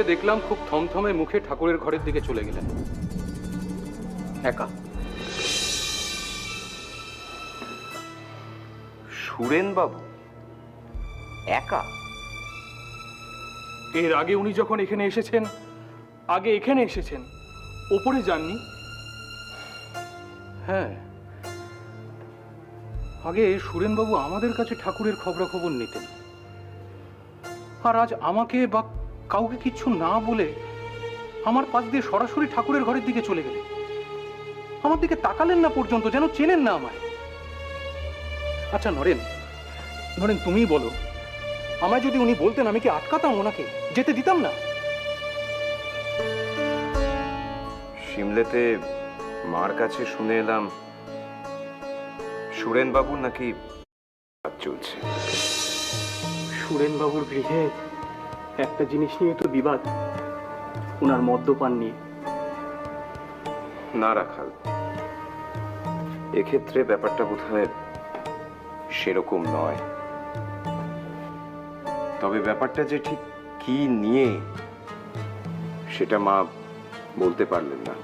বাবুকে দেখলাম খুব থমথমে মুখে ঠাকুরের ঘরের দিকে চলে গেলেন। একা। সুরেন বাবু একা? এর আগে উনি যখন এখানে এসেছেন, আগে এখানে এসেছেন, ওপরে যাননি? হ্যাঁ। আগে সুরেনবাবু আমাদের কাছে ঠাকুরের খবরাখবর নিতেন। আর আজ আমাকে বা কাউকে কিচ্ছু না বলে আমার পাশ দিয়ে সরাসরি ঠাকুরের ঘরের দিকে চলে গেলেন আমার দিকে তাকালেন না পর্যন্ত যেন চেনেন না আমায়। আচ্ছা নরেন নরেন তুমিই বলো। আমায় যদি উনি বলতেন আমি কি আটকাতাম ওনাকে? যেতে দিতাম না? সিমলেতে মার কাছে শুনে এলাম সুরেন বাবুর নাকি কাজ চলছে। সুরেনবাবুর গৃহে একটা জিনিস নিয়ে তো বিবাদ। ওনার মদ্যপান নিয়ে। না, রাখাল। এক্ষেত্রে ব্যাপারটা বোধহয় সেরকম নয়। তবে ব্যাপারটা যে ঠিক কি নিয়ে, সেটা মা বলতে পারলেন না।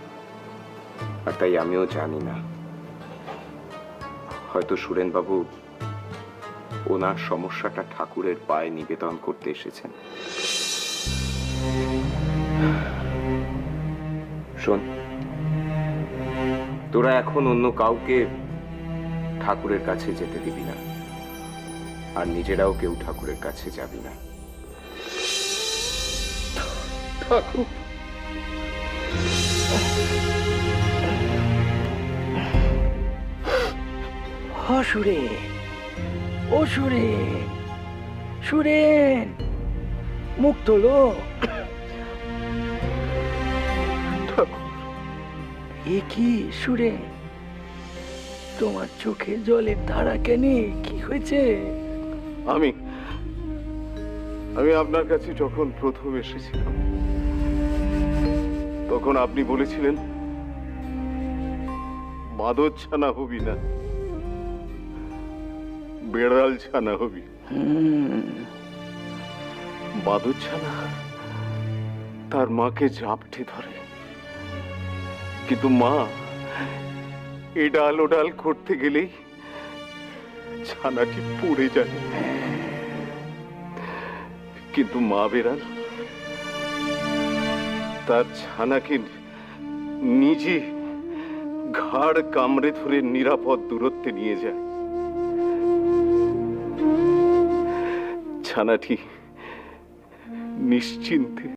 আর তাই আমিও জানি না। হয়তো সুরেনবাবু ওনার সমস্যাটা ঠাকুরের পায়ে নিবেদন করতে এসেছেন। শোন, তোরা এখন অন্য কাউকে ঠাকুরের কাছে যেতে দিবি না, আর নিজেরাও কেউ ঠাকুরের কাছে যাবি না। ঠাকুর। ও সুরে সুরেন মুখ তোলো এ কি সুরে তোমার চোখে জলের ধারা কেনে? কি হয়েছে? আমি আমি আপনার কাছে যখন প্রথম এসেছিলাম, তখন আপনি বলেছিলেন মাদর ছানা হবি না। বেড়াল ছানা হবি। মাদর ছানা তার মাকে জাপটে ধরে। কিন্তু মা এডাল ওডাল করতে গেলেই ছানাটি পড়ে যায়। কিন্তু মা বেড়াল তার ছানাকে নিজে ঘাড় কামড়ে ধরে নিরাপদ দূরত্বে নিয়ে যায়। ছানাটি নিশ্চিন্তে